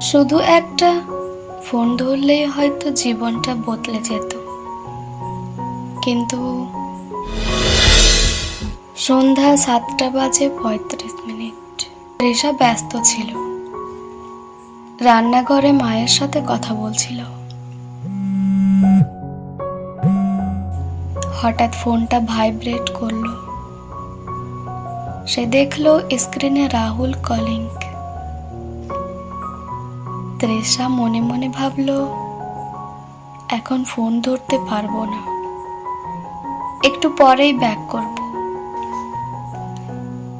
শুধু একটা, ফোন ধরলেই হয়তো জীবনটা বদলে যেত। কিন্তু সন্ধ্যা সাতটা বাজে পঁয়ত্রিশ মিনিট। রেশা ব্যস্ত ছিল। রান্নাঘরে মায়ের সাথে কথা বলছিল। হঠাৎ ফোনটা ভাইব্রেট করল। সে দেখল স্ক্রিনে রাহুল কলিং ত্রেষা মনে মনে ভাবলো, এখন ফোন ধরতে পারব না। একটু পরেই ব্যাক করব।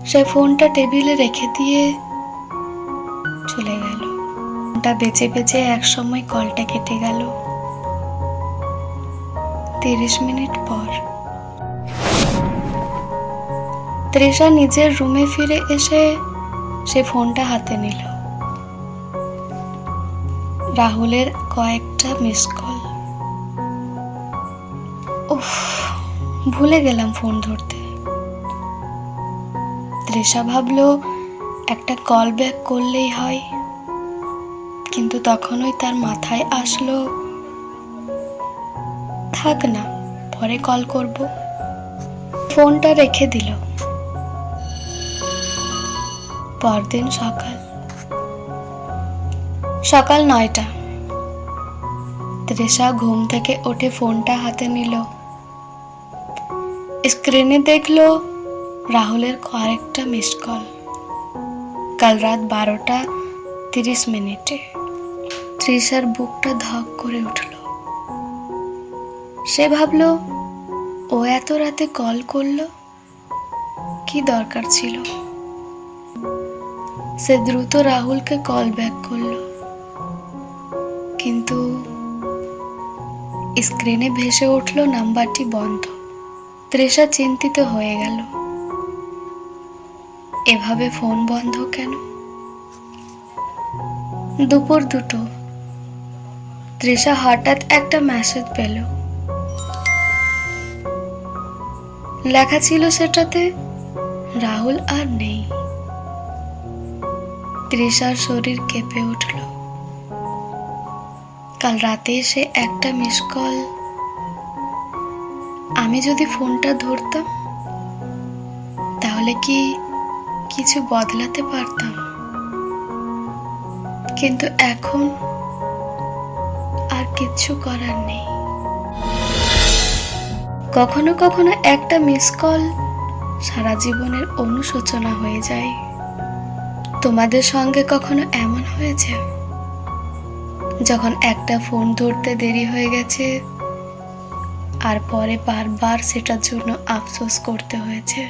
সে ফোনটা টেবিলে রেখে দিয়ে চলে গেল। ফোনটা বেঁচে বেঁচে এক সময় কলটা কেটে গেল। তিরিশ মিনিট পর। ত্রিশা নিজের রুমে ফিরে এসে সে ফোনটা হাতে নিল। রাহুলের কয়েকটা মিস কল উফ, ভুলে গেলাম ফোন ধরতে। তৃষা ভাবলো, একটা কল ব্যাক করলেই হয়। কিন্তু তখনই তার মাথায় আসলো, থাক না, পরে কল করব। ফোনটা রেখে দিল। পরদিন সকাল। সকাল নয়টা। ত্রিশা ঘুম থেকে উঠে ফোনটা হাতে নিল। স্ক্রিনে দেখল রাহুলের কয়েকটা মিস কল। কাল রাত বারোটা তিরিশ মিনিটে। ত্রিশার বুকটা ধক করে উঠল। সে ভাবলো, ও এত রাতে কল করল? কি দরকার ছিল? সে দ্রুত রাহুলকে কল ব্যাক করল। কিন্তু স্ক্রিনে ভেসে উঠল নাম্বারটি বন্ধ। ত্রেষা চিন্তিত হয়ে গেল। এভাবে ফোন বন্ধ কেন? দুপুর দুটো। ত্রিশা হঠাৎ একটা মেসেজ পেল। লেখা ছিল সেটাতে, রাহুল আর নেই। ত্রিশার শরীর কেঁপে উঠল। কাল রাতে এসে একটা মিস কল আমি যদি ফোনটা ধরতাম, তাহলে কি কিছু বদলাতে পারতাম? কিন্তু এখন আর কিচ্ছু করার নেই। কখনো কখনো একটা মিস কল সারা জীবনের অনুশোচনা হয়ে যায়। তোমাদের সঙ্গে কখনো এমন হয়েছে? যখন একটা ফোন ধরতে দেরি হয়ে গেছে, আর পরে বারবার সেটার জন্য আফসোস করতে হয়েছে।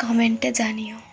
কমেন্টে জানিও।